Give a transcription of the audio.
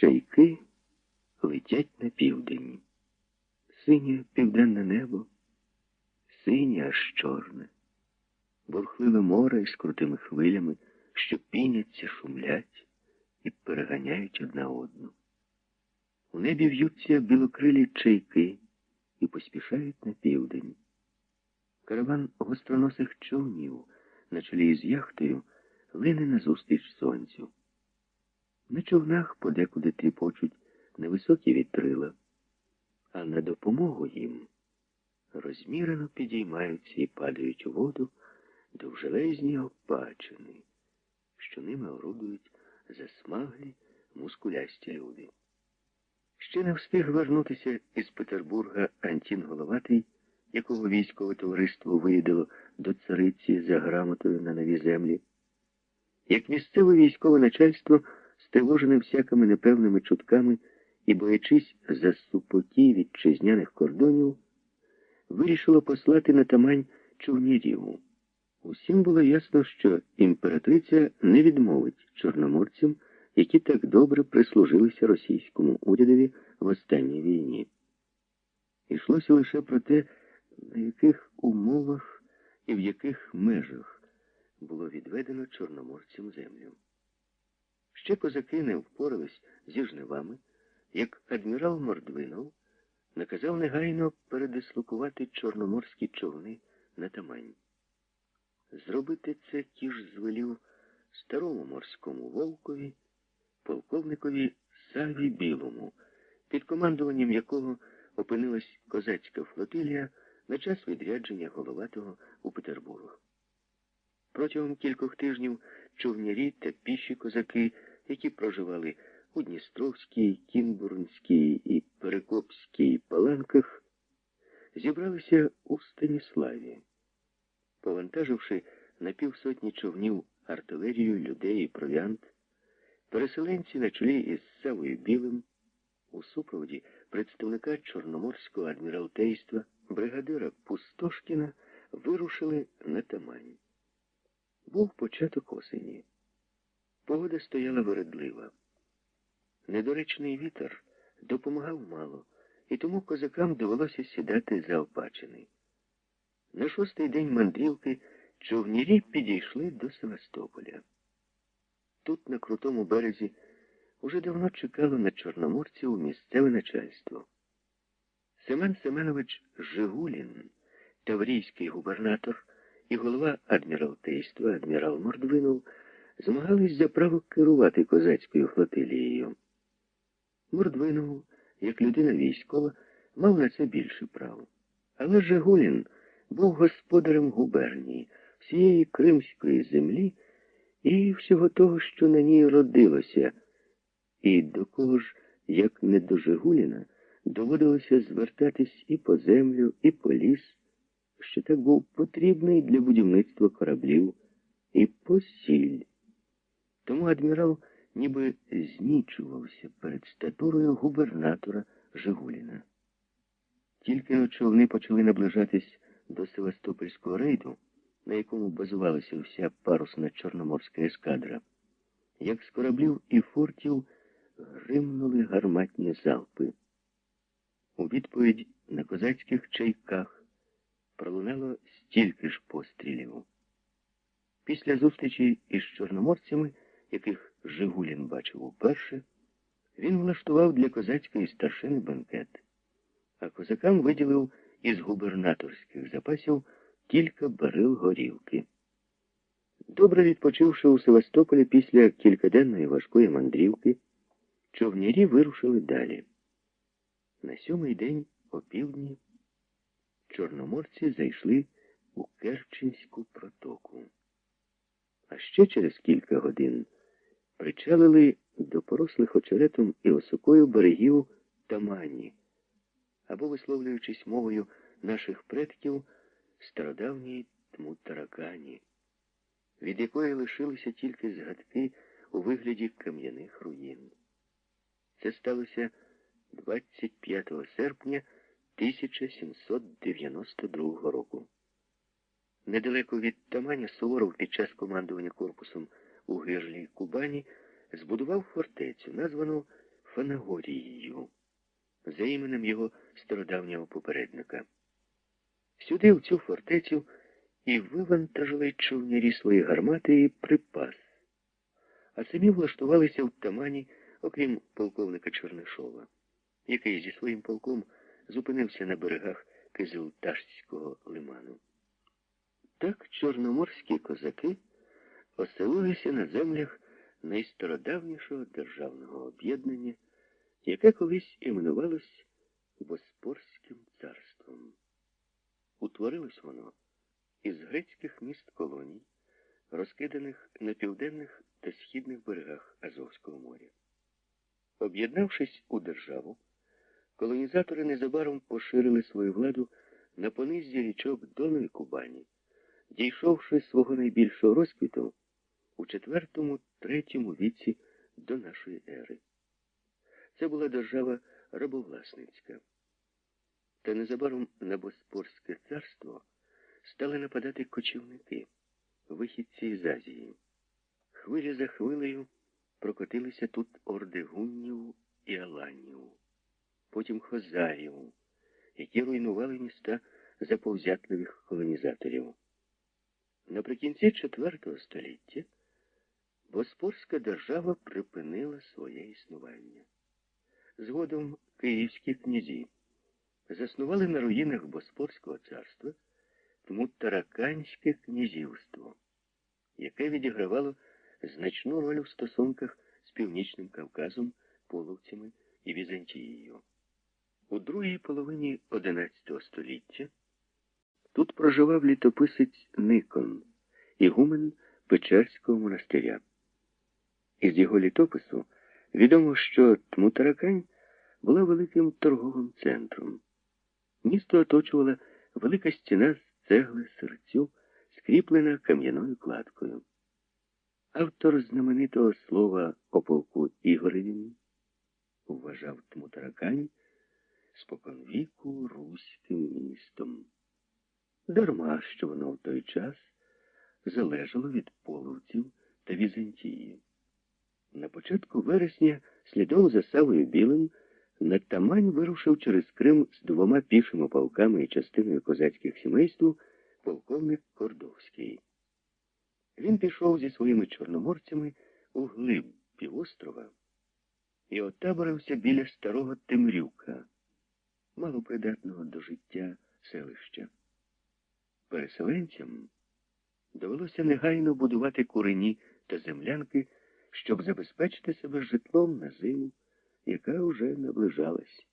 Чайки летять на південь. Синє південне небо, синє аж чорне, бурхливе море із крутими хвилями, що піняться, шумлять і переганяють одна одну. У небі в'ються білокрилі чайки і поспішають на південь. Караван гостроносих човнів на чолі із яхтою лине назустріч сонцю. На човнах подекуди тріпочуть невисокі вітрила, а на допомогу їм розмірено підіймаються і падають у воду довжелезні опачини, що ними орудують засмаглі мускулясті люди. Ще не встиг вернутися із Петербурга Антін Головатий, якого військове товариство виїдало до цариці за грамотою на нові землі. Як місцеве військове начальство, стривожене всякими непевними чутками і боячись за супоті вітчизняних кордонів, вирішило послати на тамань човнірів. Усім було ясно, що імператриця не відмовить чорноморцям, які так добре прислужилися російському урядові в останній війні. Ішлося лише про те, на яких умовах і в яких межах було відведено чорноморцям землю. Ще козаки не впорались зі жнивами, як адмірал Мордвинов наказав негайно передислокувати чорноморські човни на Тамань. Зробити це кіж звелів старому морському вовкові, полковникові Саві Білому, під командуванням якого опинилась козацька флотилія на час відрядження головатого у Петербург. Протягом кількох тижнів човнярі та піші козаки, які проживали у Дністровській, Кінбурнській і Перекопській паланках, зібралися у Станіславі. Повантаживши на півсотні човнів артилерію, людей і провіант, переселенці на чолі із Савою Білим у супроводі представника Чорноморського адміралтейства, бригадира Пустошкіна вирушили на Тамань. Був початок осені. Погода стояла вередлива. Недоречний вітер допомагав мало, і тому козакам довелося сідати за опачини. На шостий день мандрівки човнірі підійшли до Севастополя. Тут, на крутому березі, уже давно чекало на чорноморців місцеве начальство. Семен Семенович Жигулін, таврійський губернатор і голова адміралтейства, адмірал Мордвинов, змагались за право керувати козацькою флотилією. Мордвинов, як людина військова, мав на це більше право. Але Жигулін був господарем губернії, всієї кримської землі і всього того, що на ній родилося, і до кого ж, як не до Жигуліна, доводилося звертатись і по землю, і по ліс, що так був потрібний для будівництва кораблів, і по сіль. Тому адмірал ніби знічувався перед статурою губернатора Жигуліна. Тільки човни почали наближатись до Севастопольського рейду, на якому базувалася вся парусна чорноморська ескадра, як з кораблів і фортів гримнули гарматні залпи. У відповідь на козацьких чайках пролунало стільки ж пострілів. Після зустрічі із чорноморцями, яких Жигулін бачив уперше, він влаштував для козацької старшини бенкет, а козакам виділив із губернаторських запасів кілька барил горілки. Добре відпочивши у Севастополі після кількаденної важкої мандрівки, човнярі вирушили далі. На сьомий день опівдні чорноморці зайшли у Керченську протоку. А ще через кілька годин причалили до порослих очеретом і осокою берегів Тамані, або, висловлюючись мовою наших предків, стародавній Тмутаракані, від якої лишилися тільки згадки у вигляді кам'яних руїн. Це сталося 25 серпня 1792 року. Недалеко від Таманя Суворов під час командування корпусом у Гирлі Кубані збудував фортецю, названу Фанагорією, за іменем його стародавнього попередника. Сюди, в цю фортецю, і вивантажили човнярі свої гармати і припас, а самі влаштувалися в тамані, окрім полковника Чорнишова, який зі своїм полком зупинився на берегах Кизилташського лиману. Так чорноморські козаки оселилися на землях найстародавнішого державного об'єднання, яке колись іменувалось Боспорським царством. Утворилось воно із грецьких міст колоній, розкиданих на південних та східних берегах Азовського моря. Об'єднавшись у державу, колонізатори незабаром поширили свою владу на понизі річок Дону і Кубані, дійшовши свого найбільшого розквіту у четвертому-третьому віці до нашої ери. Це була держава рабовласницька. Та незабаром на Боспорське царство стали нападати кочівники, вихідці з Азії. Хвиля за хвилею прокотилися тут орди гуннів і аланів, потім хозарів, які руйнували міста заповзятливих колонізаторів. Наприкінці IV століття Боспорська держава припинила своє існування. Згодом київські князі заснували на руїнах Боспорського царства Тмутараканське князівство, яке відігравало значну роль у стосунках з Північним Кавказом, Половцями і Візантією. У другій половині XI століття тут проживав літописець Никон, ігумен Печерського монастиря. Із його літопису відомо, що Тмутаракань була великим торговим центром. Місто оточувала велика стіна з цегли серцю, скріплена кам'яною кладкою. Автор знаменитого слова о полку Ігоревім вважав Тмутаракань споконвіку руським містом. Дарма, що воно в той час залежало від половців та Візантії. На початку вересня, слідом за Савою Білим, на Тамань вирушив через Крим з двома пішими полками і частиною козацьких сімейств полковник Кордовський. Він пішов зі своїми чорноморцями у глиб півострова і отаборився біля старого Темрюка, малопридатного до життя селища. Переселенцям довелося негайно будувати курені та землянки, щоб забезпечити себе житлом на зиму, яка вже наближалась.